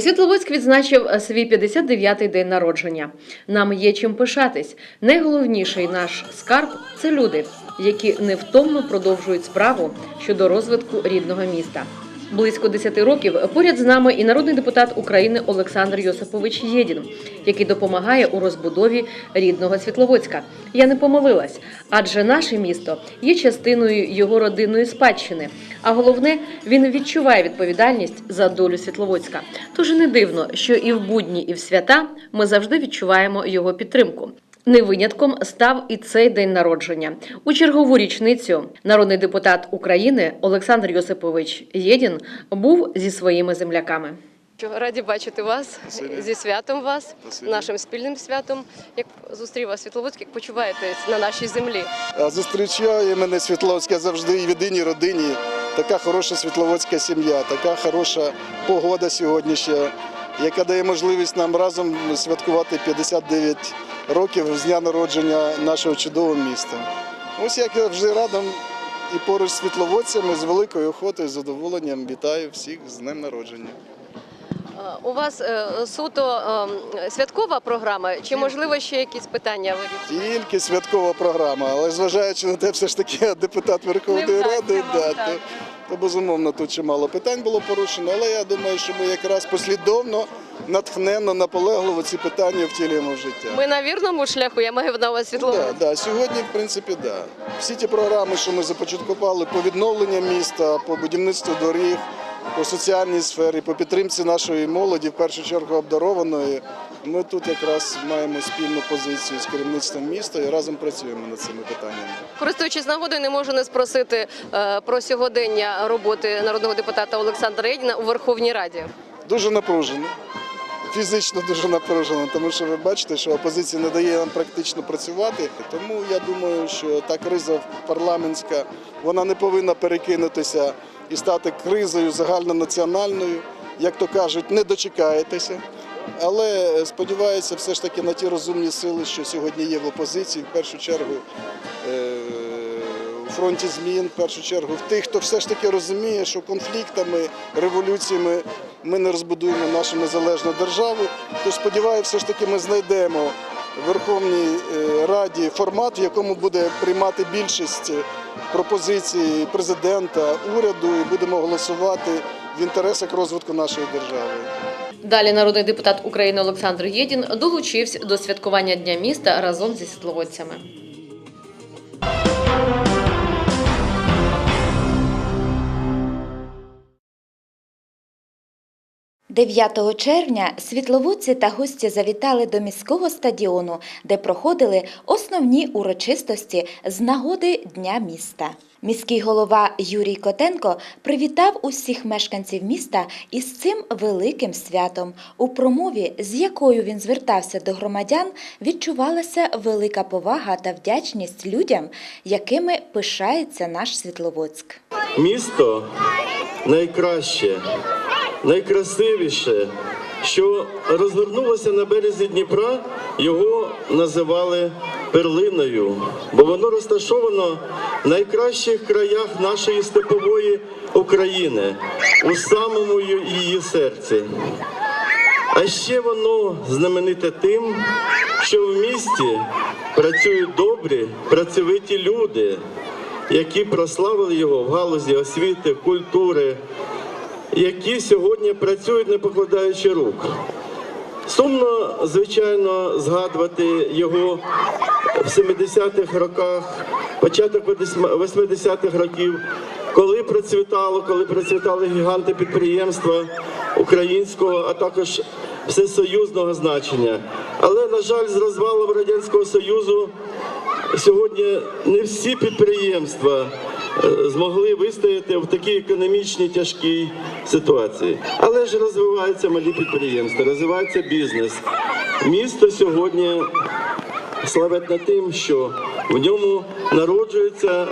Світловодськ відзначив свій 59-й день народження. Нам є чим пишатись. Найголовніший наш скарб це люди, які невтомно продовжують справу щодо розвитку рідного міста. Близько 10 років поряд з нами і народний депутат України Олександр Йосипович Єдін, який допомагає у розбудові рідного Світловодська. Я не помилилась, адже наше місто є частиною його родинної спадщини. А головне, він відчуває відповідальність за долю Світловодська. Тож не дивно, що і в будні, і в свята ми завжди відчуваємо його підтримку. Не винятком став і цей день народження. У чергову річницю народний депутат України Олександр Йосипович Єдін був зі своїми земляками. Раді бачити вас зі святом вас, нашим спільним святом. Як зустрів вас Світловодськ, як почуваєтесь на нашій землі? Зустрічає мене Світловська завжди і в єдиній родині. Така хороша світловодська сім'я, така хороша погода сьогоднішня, яка дає можливість нам разом святкувати 59 років з дня народження нашого чудового міста. Ось як я вже радом і поруч з світловодцями з великою охотою, і задоволенням вітаю всіх з днем народження. У вас е, суто е, святкова програма, чи можливо ще якісь питання вирішити? Тільки святкова програма, але зважаючи на те, все ж таки я депутат Верховної Ради, да, то, то безумовно тут чимало питань було порушено, але я думаю, що ми якраз послідовно, натхненно, наполегливо ці питання втілюємо в життя. Ми на вірному шляху, я маю на увазі Да, Світловодськ. да, сьогодні, в принципі, да. Всі ті програми, що ми започаткували по відновленню міста, по будівництву доріг, по соціальній сфері, по підтримці нашої молоді, в першу чергу обдарованої. Ми тут якраз маємо спільну позицію з керівництвом міста і разом працюємо над цими питаннями. Користуючись нагодою, не можу не спросити е, про сьогодення роботи народного депутата Олександра Єдіна у Верховній Раді. Дуже напружено. Фізично дуже напружено, тому що ви бачите, що опозиція не дає нам практично працювати. Тому я думаю, що та криза парламентська вона не повинна перекинутися і стати кризою загальнонаціональною. Як то кажуть, не дочекаєтеся. Але сподіваюся, все ж таки на ті розумні сили, що сьогодні є в опозиції, в першу чергу е, у фронті змін, в першу чергу в тих, хто все ж таки розуміє, що конфліктами, революціями ми не розбудуємо нашу незалежну державу. Тож сподіваюся, все ж таки ми знайдемо в Верховній е, Раді формат, в якому буде приймати більшість пропозицій президента, уряду, і будемо голосувати в інтересах розвитку нашої держави. Далі народний депутат України Олександр Єдін долучився до святкування Дня міста разом зі світловодцями. – 9 червня світловодці та гості завітали до міського стадіону, де проходили основні урочистості з нагоди Дня міста. Міський голова Юрій Котенко привітав усіх мешканців міста із цим великим святом. У промові, з якою він звертався до громадян, відчувалася велика повага та вдячність людям, якими пишається наш Світловодськ. Місто найкраще, найкрасивіше, що розвернулося на березі Дніпра, його називали перлиною, бо воно розташовано в найкращих краях нашої степової України, у самому її серці. А ще воно знамените тим, що в місті працюють добрі, працьовиті люди, які прославили його в галузі освіти, культури, які сьогодні працюють не покладаючи рук. Сумно, звичайно, згадувати його в 70-х роках, початок 80-х років, коли процвітало, коли процвітали гіганти підприємства українського, а також всесоюзного значення. Але, на жаль, з розвалом Радянського Союзу сьогодні не всі підприємства змогли вистояти в такій економічній тяжкій ситуації. Але ж розвиваються малі підприємства, розвивається бізнес. Місто сьогодні славетне тим, що в ньому народжуються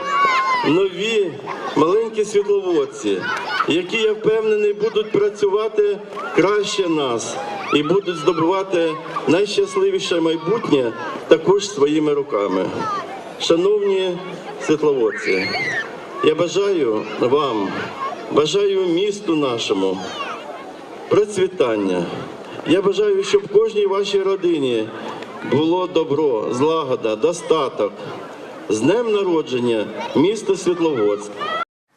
нові маленькі світловодці, які я впевнений будуть працювати краще нас і будуть здобувати найщасливіше майбутнє також своїми руками. Шановні світловодці, я бажаю вам, бажаю місту нашому процвітання. Я бажаю, щоб кожній вашій родині було добро, злагода, достаток. З днем народження, місто Світловодськ.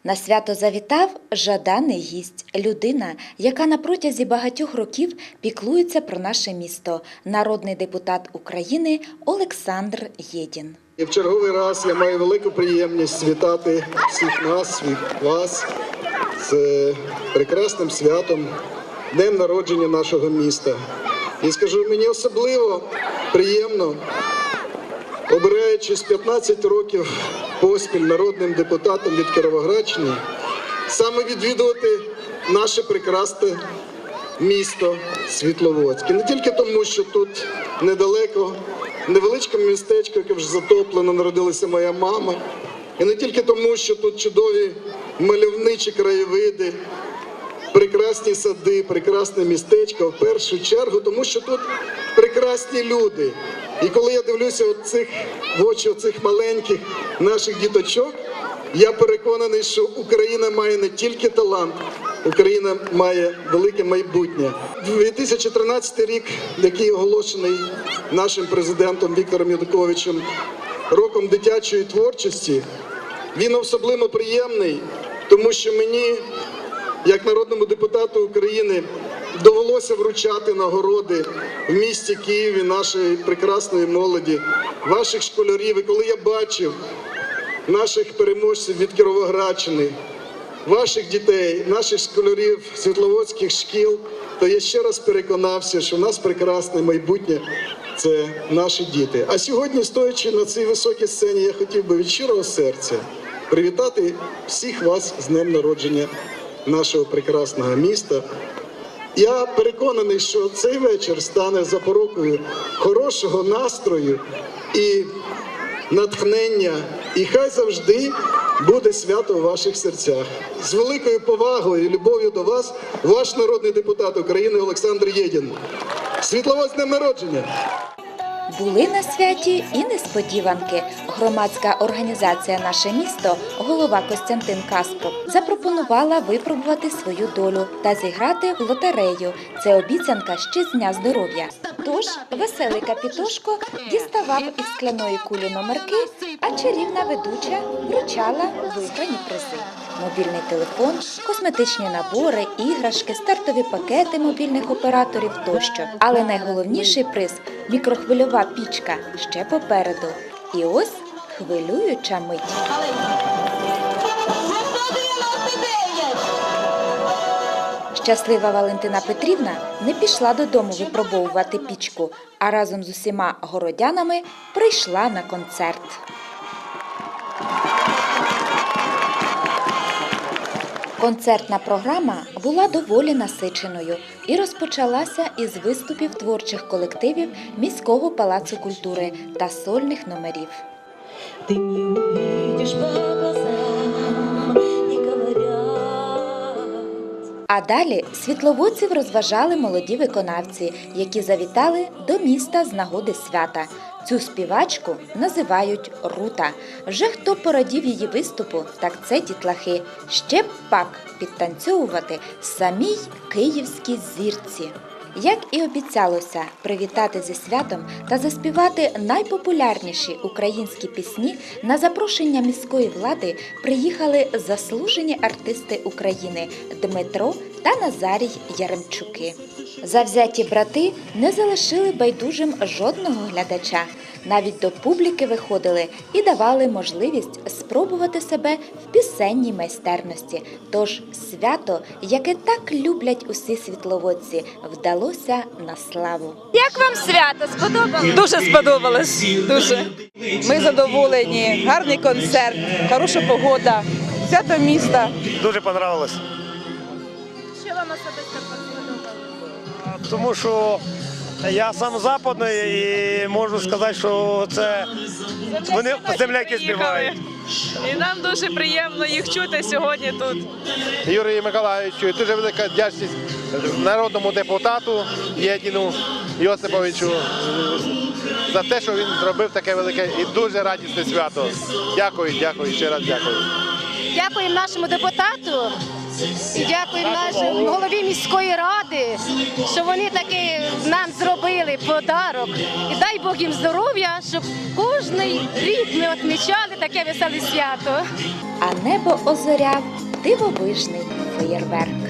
На свято завітав жаданий гість, людина, яка на протязі багатьох років піклується про наше місто, народний депутат України Олександр Єдін. І в черговий раз я маю велику приємність вітати всіх нас, вас з прекрасним святом, днем народження нашого міста. І скажу, мені особливо приємно, обираючись 15 років поспіль народним депутатом від Кіровоградщини, саме відвідувати наше прекрасне місто Світловодськ. І не тільки тому, що тут недалеко, в невеличкому містечку, яке вже затоплено, народилася моя мама. І не тільки тому, що тут чудові мальовничі краєвиди, прекрасні сади, прекрасне містечко, в першу чергу, тому що тут прекрасні люди. І коли я дивлюся от цих, в очі цих маленьких наших діточок, я переконаний, що Україна має не тільки талант, Україна має велике майбутнє. 2013 рік, який оголошений нашим президентом Віктором Януковичем роком дитячої творчості, він особливо приємний, тому що мені як народному депутату України довелося вручати нагороди в місті Києві нашої прекрасної молоді, ваших школярів. І коли я бачив наших переможців від Кіровоградщини, ваших дітей, наших школярів світловодських шкіл, то я ще раз переконався, що в нас прекрасне майбутнє це наші діти. А сьогодні, стоячи на цій високій сцені, я хотів би від щирого серця привітати всіх вас з днем народження нашого прекрасного міста. Я переконаний, що цей вечір стане запорукою хорошого настрою і натхнення, і хай завжди буде свято у ваших серцях. З великою повагою і любов'ю до вас, ваш народний депутат України Олександр Єдін. Світлова з днем народження! Були на святі і несподіванки. Громадська організація Наше місто, голова Костянтин Каспров, запропонувала випробувати свою долю та зіграти в лотерею. Це обіцянка ще з дня здоров'я. Тож веселий капітошко діставав із скляної кулі номерки, а чарівна ведуча вручала виграні призи. Мобільний телефон, косметичні набори, іграшки, стартові пакети мобільних операторів тощо. Але найголовніший приз мікрохвильова пічка ще попереду. І ось хвилююча мить. Щаслива Валентина Петрівна не пішла додому випробовувати пічку, а разом з усіма городянами прийшла на концерт. Концертна програма була доволі насиченою і розпочалася із виступів творчих колективів міського палацу культури та сольних номерів. Говорят. А далі світловодців розважали молоді виконавці, які завітали до міста з нагоди свята. Цю співачку називають Рута. Вже хто порадів її виступу, так це дітлахи. Ще б пак підтанцьовувати самій київській зірці. Як і обіцялося, привітати зі святом та заспівати найпопулярніші українські пісні на запрошення міської влади приїхали заслужені артисти України Дмитро та Назарій Яремчуки. Завзяті брати не залишили байдужим жодного глядача. Навіть до публіки виходили і давали можливість спробувати себе в пісенній майстерності. Тож свято, яке так люблять усі світловодці, вдалося на славу. Як вам свято? Сподобалось? Дуже сподобалось. Дуже. Ми задоволені. Гарний концерт, хороша погода, свято міста. Дуже понравилось. Що вам особисто сподобалось? Тому що я сам з западної і можу сказати, що це вони земляки співають. І нам дуже приємно їх чути сьогодні тут. Юрію Миколаївичу, дуже велика вдячність народному депутату Єдіну Йосиповичу за те, що він зробив таке велике і дуже радісне свято. Дякую, дякую, ще раз дякую. Дякуємо нашому депутату І дякуємо нашій голові міської ради, що вони таки нам зробили подарок. І дай Бог їм здоров'я, щоб кожний рік ми відмічали таке веселе свято. А небо озоряв дивовижний феєрверк.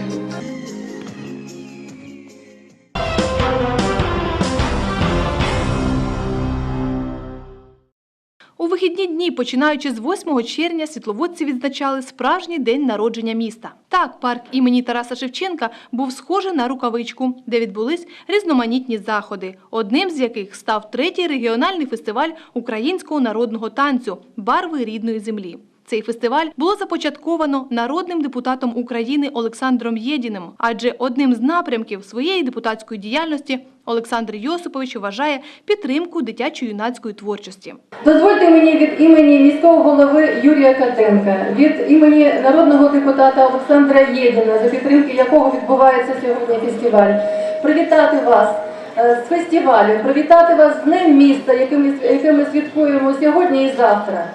Вихідні дні, починаючи з 8 червня, світловодці відзначали справжній день народження міста. Так, парк імені Тараса Шевченка був схожий на рукавичку, де відбулись різноманітні заходи, одним з яких став третій регіональний фестиваль українського народного танцю Барви рідної землі. Цей фестиваль було започатковано народним депутатом України Олександром Єдіним, адже одним з напрямків своєї депутатської діяльності Олександр Йосипович вважає підтримку дитячо-юнацької творчості. Дозвольте мені від імені міського голови Юрія Катенка, від імені народного депутата Олександра Єдіна, за підтримки якого відбувається сьогодні фестиваль, привітати вас е, з фестивалю, привітати вас з Днем міста, яким ми, яким ми святкуємо сьогодні і завтра.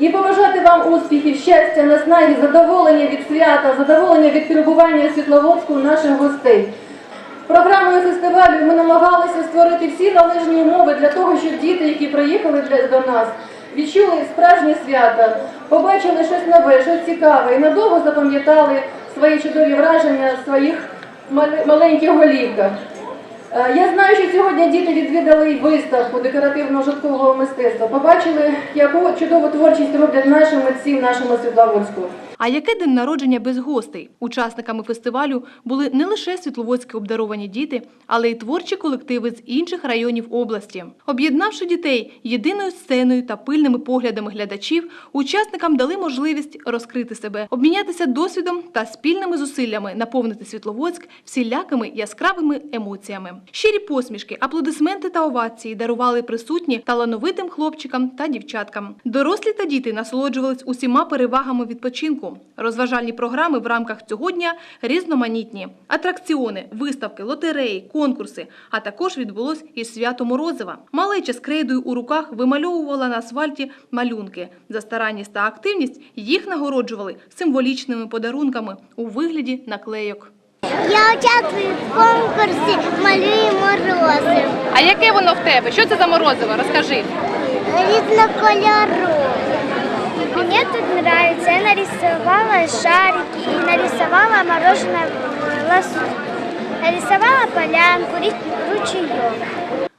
І побажати вам успіхів, щастя, наснаги, задоволення від свята, задоволення від перебування Світловодську наших гостей. Програмою фестивалю ми намагалися створити всі належні умови для того, щоб діти, які приїхали для- до нас, відчули справжнє свято, побачили щось нове, щось цікаве і надовго запам'ятали свої чудові враження своїх маленьких голівках. Е, Я знаю, що сьогодні діти відвідали виставку декоративно-житкового мистецтва. Побачили, яку чудову творчість роблять наші митці в нашому Світловодську. А яке день народження без гостей? Учасниками фестивалю були не лише світловодські обдаровані діти, але й творчі колективи з інших районів області. Об'єднавши дітей єдиною сценою та пильними поглядами глядачів, учасникам дали можливість розкрити себе, обмінятися досвідом та спільними зусиллями наповнити Світловодськ всілякими яскравими емоціями. Щирі посмішки, аплодисменти та овації дарували присутні талановитим хлопчикам та дівчаткам. Дорослі та діти насолоджувались усіма перевагами відпочинку. Розважальні програми в рамках цього дня різноманітні: атракціони, виставки, лотереї, конкурси. А також відбулось і свято Морозива. Малеча з крейдою у руках вимальовувала на асфальті малюнки. За старанність та активність їх нагороджували символічними подарунками у вигляді наклейок. Я участвую в конкурсі «Малюй морози». А яке воно в тебе? Що це за морозиво? Розкажи. Різнокольорове. Мені тут подобається. Я нарисувала шарики і нарисувала мороженое лосо. Нарисувала полянку, ручейок.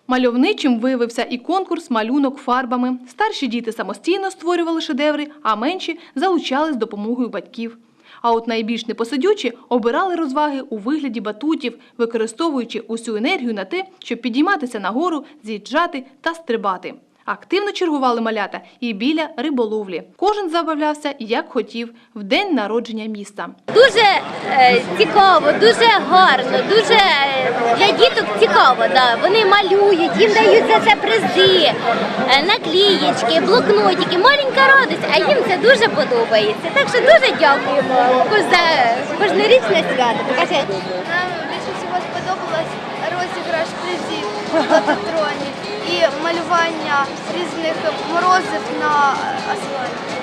Мальовничим виявився і конкурс малюнок фарбами. Старші діти самостійно створювали шедеври, а менші залучали з допомогою батьків. А от найбільш непосидючі обирали розваги у вигляді батутів, використовуючи усю енергію на те, щоб підійматися нагору, з'їжджати та стрибати. Активно чергували малята і біля риболовлі. Кожен забавлявся як хотів в день народження міста. Дуже е, цікаво, дуже гарно, дуже е, для діток цікаво. Да. Вони малюють, їм дають за це призи, е, наклієчки, блокнотики. Маленька радість, а їм це дуже подобається. Так що дуже дякуємо за кожнорічне свято. Покажи. Нам більше всього сподобалось розіграш призів на патроні і малювання різних морозив на асфальті.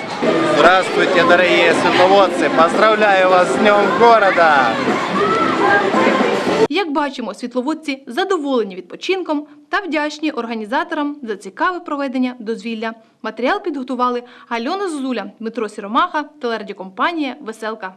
Здравствуйте, дорогие светловодцы! Поздравляю вас с Днем города! Як бачимо, світловодці задоволені відпочинком та вдячні організаторам за цікаве проведення дозвілля. Матеріал підготували Альона Зозуля, Дмитро Сіромаха, телерадіокомпанія Веселка.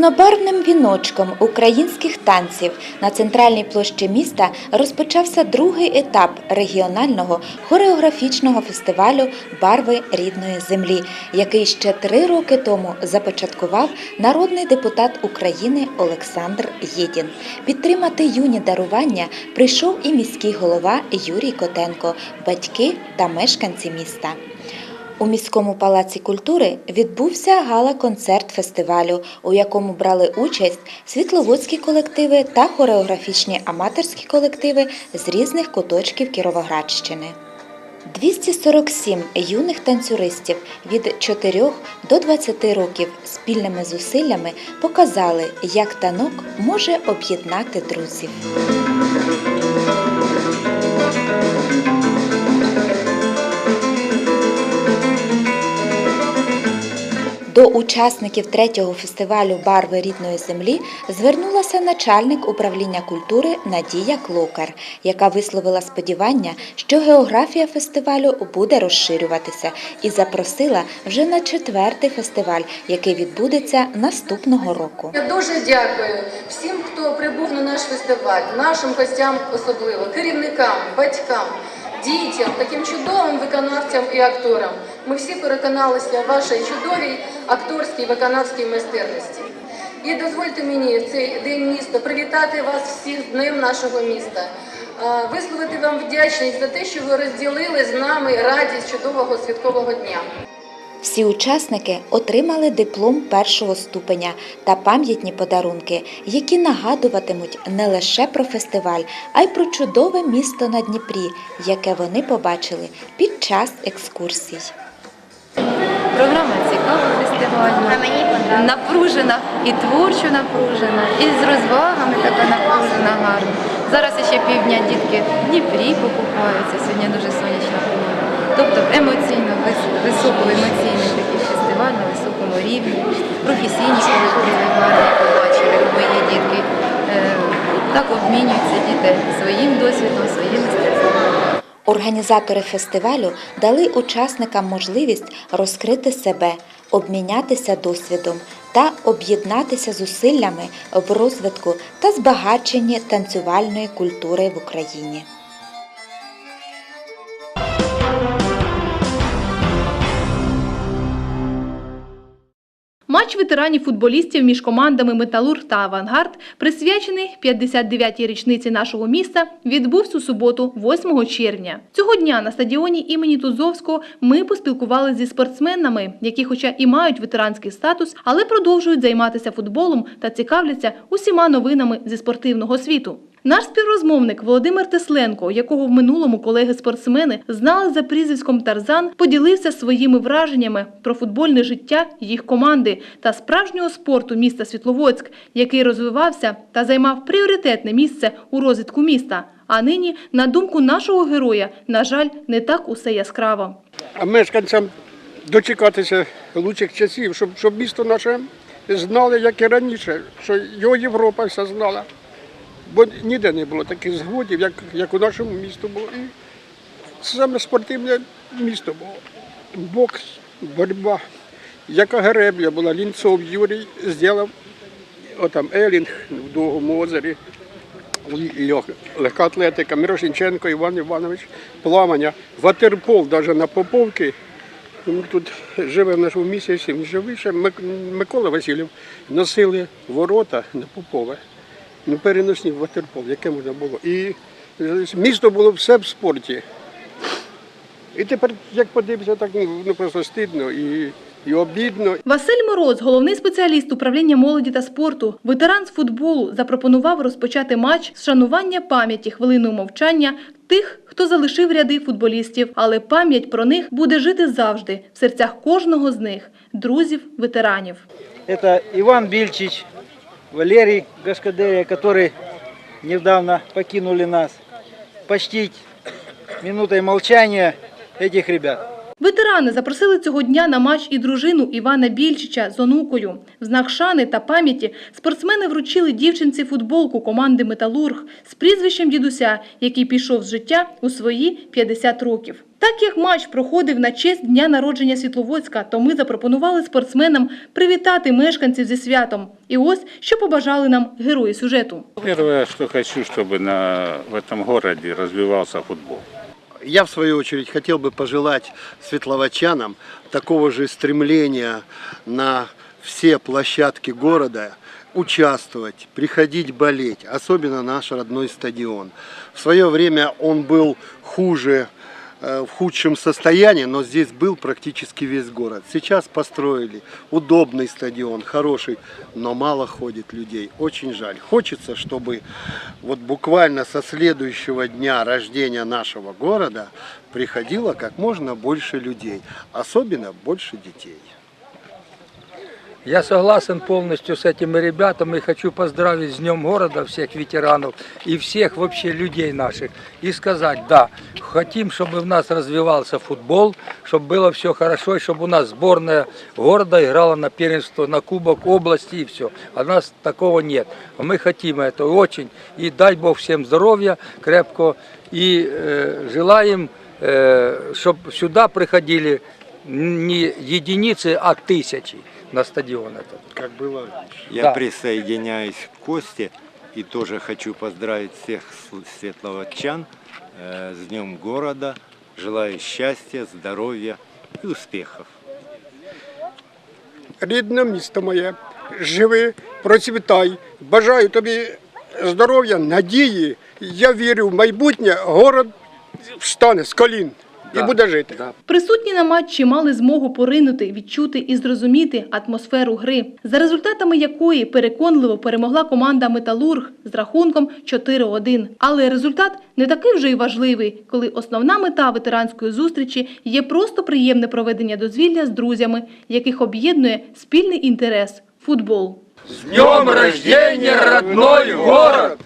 Різнобарвним віночком українських танців на центральній площі міста розпочався другий етап регіонального хореографічного фестивалю Барви рідної землі, який ще три роки тому започаткував народний депутат України Олександр Єдін. Підтримати юні дарування прийшов і міський голова Юрій Котенко, батьки та мешканці міста. У міському палаці культури відбувся гала-концерт фестивалю, у якому брали участь світловодські колективи та хореографічні аматорські колективи з різних куточків Кіровоградщини. 247 юних танцюристів від 4 до 20 років спільними зусиллями показали, як танок може об'єднати друзів. До учасників третього фестивалю Барви рідної землі звернулася начальник управління культури Надія Клокар, яка висловила сподівання, що географія фестивалю буде розширюватися, і запросила вже на четвертий фестиваль, який відбудеться наступного року. Я дуже дякую всім, хто прибув на наш фестиваль, нашим гостям особливо, керівникам, батькам, дітям, таким чудовим виконавцям і акторам. Ми всі переконалися в вашій чудовій акторській виконавській майстерності. І дозвольте мені в цей день міста привітати вас всіх з Днем нашого міста, висловити вам вдячність за те, що ви розділили з нами радість чудового святкового дня. Всі учасники отримали диплом першого ступеня та пам'ятні подарунки, які нагадуватимуть не лише про фестиваль, а й про чудове місто на Дніпрі, яке вони побачили під час екскурсій. Програма цікава фестивальна, напружена і творчо напружена, і з розвагами така напружена гарна. Зараз ще півдня дітки в Дніпрі покупаються, сьогодні дуже сонячна погода. Тобто емоційно, вис- високоемоційний такий фестиваль на високому рівні. Професійні колективи гарні побачили мої дітки. Е, Так обмінюються діти своїм досвідом, своїм мистецтвом. Організатори фестивалю дали учасникам можливість розкрити себе, обмінятися досвідом та об'єднатися зусиллями в розвитку та збагаченні танцювальної культури в Україні. Матч ветеранів футболістів між командами Металург та Авангард, присвячений 59-й річниці нашого міста, відбувся у суботу, 8 червня. Цього дня на стадіоні імені Тузовського ми поспілкувалися зі спортсменами, які, хоча і мають ветеранський статус, але продовжують займатися футболом та цікавляться усіма новинами зі спортивного світу. Наш співрозмовник Володимир Тесленко, якого в минулому колеги-спортсмени знали за прізвиськом Тарзан, поділився своїми враженнями про футбольне життя їх команди та справжнього спорту міста Світловодськ, який розвивався та займав пріоритетне місце у розвитку міста. А нині, на думку нашого героя, на жаль, не так усе яскраво. а мешканцям дочекатися лучших часів, щоб, щоб місто наше знали, як і раніше, що його Європа вся знала. Бо ніде не було таких згодів, як, як у нашому місті було. І саме спортивне місто було. Бокс, боротьба. Яка гребля була, Лінцов Юрій зробив, отам Елінг в Довгому озері, легка атлетика, Мирошниченко Іван Іванович, плавання, ватерпол навіть на Поповки. Ми тут живе в нашому місяці, він живий ще Микола Васильєв носили ворота на Попове. Ну, переносні ватерпол, яке можна було. І місто було все в спорті. І тепер, як подивишся, так ну, ну, просто стидно і, і обідно. Василь Мороз, головний спеціаліст управління молоді та спорту, ветеран з футболу, запропонував розпочати матч з шанування пам'яті хвилиною мовчання тих, хто залишив ряди футболістів, але пам'ять про них буде жити завжди в серцях кожного з них, друзів, ветеранів. Это Иван Бильчич, Валерий Гашкадерия, который недавно покинули нас. Почтить минутой молчания этих ребят. Ветерани запросили цього дня на матч і дружину Івана Більчича з онукою. В знак шани та пам'яті спортсмени вручили дівчинці футболку команди Металург з прізвищем дідуся, який пішов з життя у свої 50 років. Так як матч проходив на честь дня народження Світловодська, то ми запропонували спортсменам привітати мешканців зі святом. І ось що побажали нам герої сюжету. Первое, что хочу, на, в этом городе развивался футбол. Я, в свою очередь, хотел бы пожелать светловачанам такого же стремления на все площадки города участвовать, приходить болеть, особенно наш родной стадион. В свое время он был хуже, в худшем состоянии, но здесь был практически весь город. Сейчас построили удобный стадион, хороший, но мало ходит людей. Очень жаль. Хочется, чтобы вот буквально со следующего дня рождения нашего города приходило как можно больше людей, особенно больше детей. Я согласен полностью с этими ребятами и хочу поздравить с Днем города всех ветеранов и всех вообще людей наших. И сказать, да, хотим, чтобы у нас развивался футбол, чтобы было все хорошо, и чтобы у нас сборная города играла на первенство, на кубок области и все. А у нас такого нет. А Мы хотим это очень. И дай Бог всем здоровья крепко. И э, желаем, э, чтобы сюда приходили не единицы, а тысячи на стадион этот. Как было Я Да. присоединяюсь к Косте и тоже хочу поздравить всех с- светловодчан э, с Днем города. Желаю счастья, здоровья и успехов. Рідне місто моє, живи, процвітай. Бажаю тобі здоров'я, надії. Я вірю в майбутнє, город встане з колін і буде жити. Присутні на матчі мали змогу поринути, відчути і зрозуміти атмосферу гри, за результатами якої переконливо перемогла команда Металург з рахунком 4-1. Але результат не такий вже й важливий, коли основна мета ветеранської зустрічі є просто приємне проведення дозвілля з друзями, яких об'єднує спільний інтерес футбол. С днем рождения, родной город!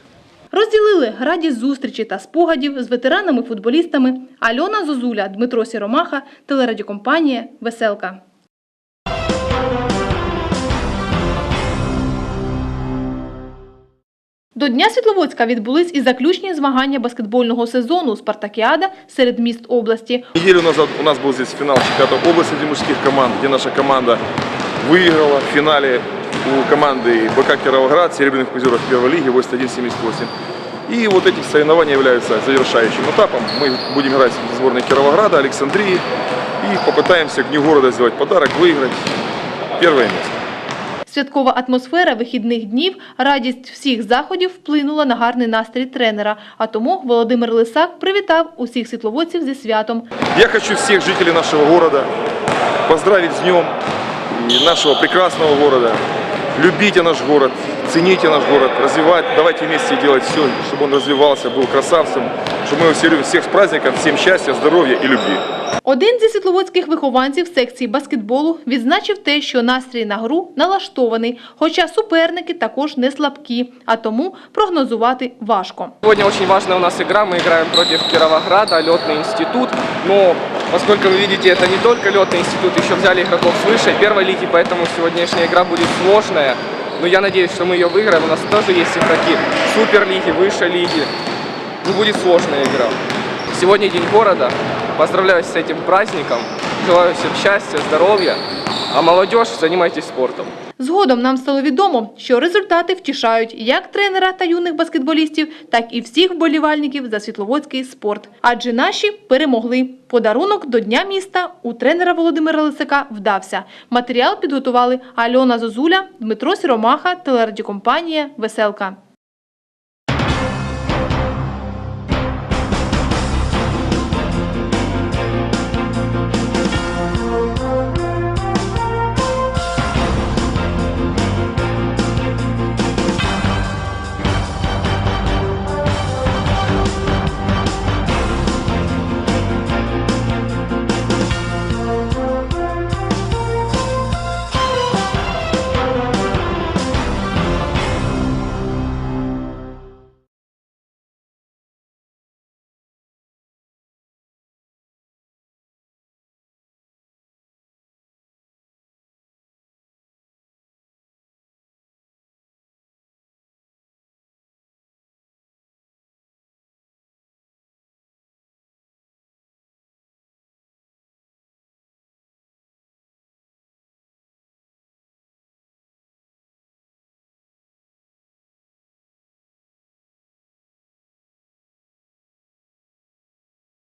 Розділили радість зустрічі та спогадів з ветеранами-футболістами Альона Зозуля, Дмитро Сіромаха, телерадіокомпанія Веселка. До Дня Світловодська відбулись і заключні змагання баскетбольного сезону «Спартакіада» серед міст області. Неделю назад у нас был здесь финал чемпионата области среди мужских команд, где наша команда выиграла в финале у команды БК Кировоград, серебряных призеров первой лиги 81-78. И вот эти соревнования являются завершающим этапом. Мы будем играть с сборной Кировограда, Александрии и попытаемся к Дню города сделать подарок, выиграть первое место. Святкова атмосфера вихідних днів, радість всіх заходів вплинула на гарний настрій тренера. А тому Володимир Лисак привітав усіх світловодців зі святом. Я хочу всех жителей нашего города поздравить с днем и нашего прекрасного города. Любите наш город, цените наш город, развивать, давайте вместе делать все, чтобы он развивался, был красавцем, чтобы мы его все любили. Всех с праздником, всем счастья, здоровья и любви. Один зі світловодських вихованців секції баскетболу відзначив те, що настрій на гру налаштований, хоча суперники також не слабкі, а тому прогнозувати важко. Сегодня очень важная у нас игра. Мы играем против Кировограда, летный институт. Но поскольку вы видите, это не только летный институт, еще взяли игроков с высшей первой лиги, поэтому сегодняшняя игра будет сложная. Но я надеюсь, что мы ее выиграем. У нас тоже есть игроки суперлиги, высшей лиги. Ну, будет сложная игра. Сегодня день города. Поздравляю с этим праздником. Желаю всем счастья, здоровья. А молодежь, занимайтесь спортом. Згодом нам стало відомо, що результати втішають як тренера та юних баскетболістів, так і всіх вболівальників за світловодський спорт. Адже наші перемогли. Подарунок до Дня міста у тренера Володимира Лисака вдався. Матеріал підготували Альона Зозуля, Дмитро Сіромаха, телерадіокомпанія Веселка.